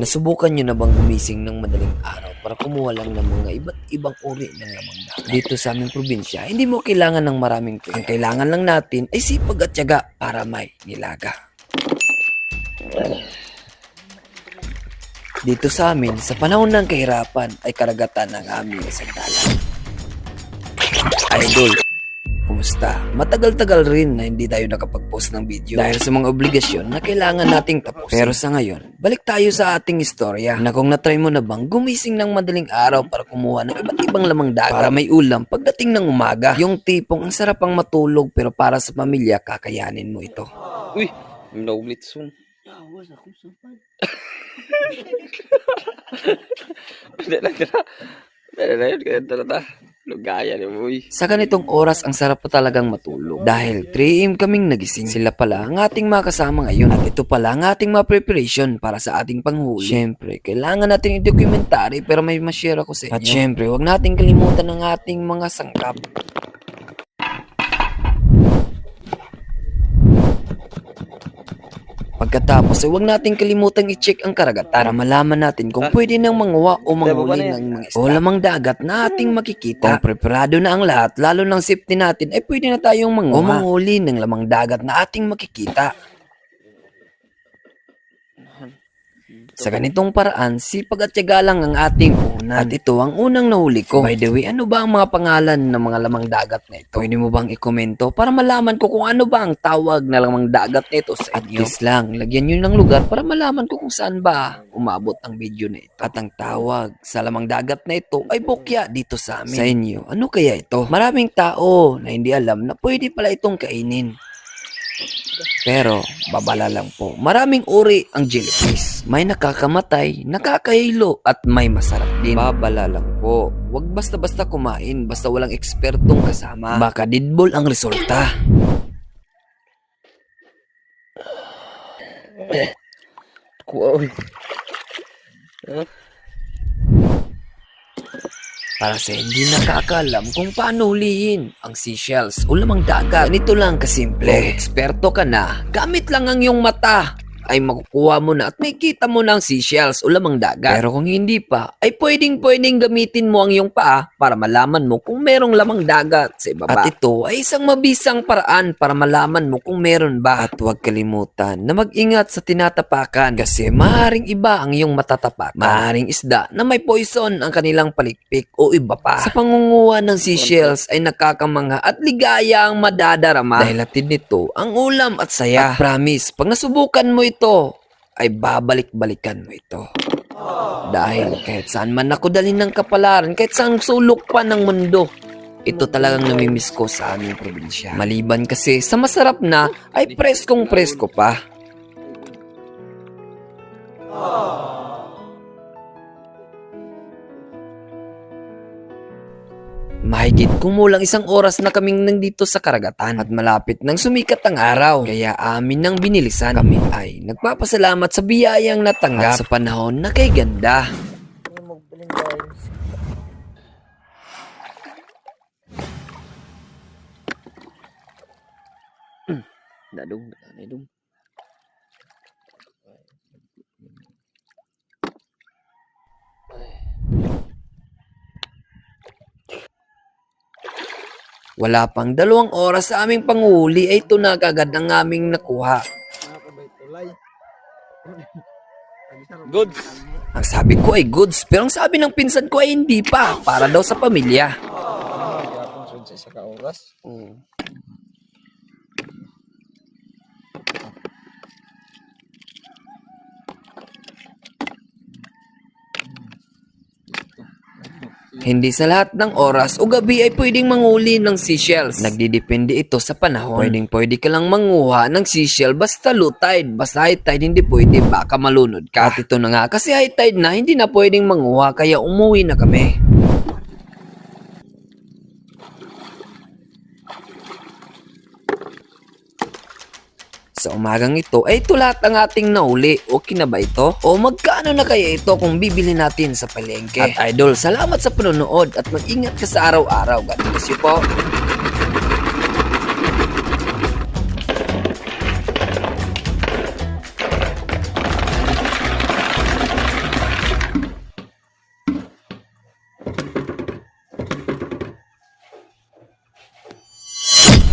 Nasubukan nyo na bang gumising ng madaling araw para kumuha lang ng mga iba't ibang uri ng lamang dagat? Dito sa aming probinsya, hindi mo kailangan ng maraming pera. Ang kailangan lang natin ay sipag at tiyaga para may nilaga. Dito sa amin, sa panahon ng kahirapan ay karagatan ng aming sandalan. Idol, kumusta? Matagal-tagal rin na hindi tayo nakapag-post ng video dahil sa mga obligasyon na kailangan nating tapusin. Pero sa ngayon, balik tayo sa ating istorya na kung natry mo na bang gumising ng madaling araw para kumuha ng iba't ibang lamang dagat para may ulam pagdating ng umaga. Yung tipong ang sarap ang matulog pero para sa pamilya kakayanin mo ito. Uy, may nauglit soon. Hindi lang tira. Hindi na yun, kaya talaga. Lugaya ni Uy. Sa ganitong oras ang sarap pa talagang matulog dahil 3am kaming nagising. Sila pala ang ating mga kasama ngayon at ito pala ang ating mga preparation para sa ating panghuli. Siyempre, kailangan natin i-documentary pero may ma-share ako sa inyo. At siyempre, huwag nating kalimutan ang ating mga sangkap. Pagkatapos ay huwag nating kalimutang i-check ang karagatan para malaman natin kung pwede nang manguha o manghuli ng mga isda. O lamang dagat na ating makikita. Kung preparado na ang lahat, lalo ng safety natin, ay pwede na tayong manguha. O manghuli ng lamang dagat na ating makikita. Sa ganitong paraan, sipag at tiyaga lang ang ating puhunan. At ito ang unang nahuli ko. By the way, ano ba ang mga pangalan ng mga lamang dagat na ito? Pwede mo bang ikomento para malaman ko kung ano ba ang tawag na lamang dagat na ito sa inyo? At lang, lagyan nyo ng lugar para malaman ko kung saan ba umabot ang video na ito. At ang tawag sa lamang dagat na ito ay bokya dito sa amin. Sa inyo, ano kaya ito? Maraming tao na hindi alam na pwede pala itong kainin. Pero, babala lang po. Maraming uri ang jellyfish. May nakakamatay, nakakahilo, at may masarap din. Babala lang po. Huwag basta-basta kumain, basta walang ekspertong kasama. Baka deadball ang resulta. Kuha, uy. Para sa hindi nakakaalam kung paano hulihin ang seashells o lamang dagat. Ganito lang kasimple. Kung eksperto ka na, gamit lang ang iyong mata ay makukuha mo na at makikita mo ng seashells o lamang dagat. Pero kung hindi pa, ay pwedeng pwedeng gamitin mo ang iyong paa para malaman mo kung merong lamang dagat sa ibaba. At ito ay isang mabisang paraan para malaman mo kung meron ba. At huwag kalimutan na mag-ingat sa tinatapakan kasi maaaring iba ang iyong matatapakan. Maaaring isda na may poison ang kanilang palikpik o iba pa. Sa pangunguha ng seashells ay nakakamanga at ligaya ang madadarama dahil atid nito ang ulam at saya. At promise, pag nasubukan mo ito, ay babalik-balikan mo ito. Dahil kahit saan man ako dalhin ng kapalaran, kahit saan sulok pa ng mundo, ito talagang namimiss ko sa aming probinsya. Maliban kasi sa masarap na ay preskong presko pa. Mahigit kumulang isang oras na kaming nandito sa karagatan at malapit nang sumikat ang araw. Kaya amin nang binilisan. Kami ay nagpapasalamat sa biyayang natanggap at sa panahon na kay ganda. Dadong, dadong. Wala pang dalawang oras sa aming panghuli ay ito na kagad ang aming nakuha. Good. Ang sabi ko ay goods, pero ang sabi ng pinsan ko ay hindi pa, para daw sa pamilya. Mm. Hindi sa lahat ng oras o gabi ay pwedeng manguli ng seashells. Nagdidepende ito sa panahon. Pwedeng pwede ka lang manguha ng seashell basta low tide. Basta high tide hindi pwede baka malunod ka. At ito na nga kasi high tide na hindi na pwedeng manguha kaya umuwi na kami. Sa umagang ito, ay ito lahat ang ating nauli. Okay na ba ito? O magkano na kaya ito kung bibili natin sa palengke? At idol, salamat sa panonood at mag-ingat ka sa araw-araw. God bless you po.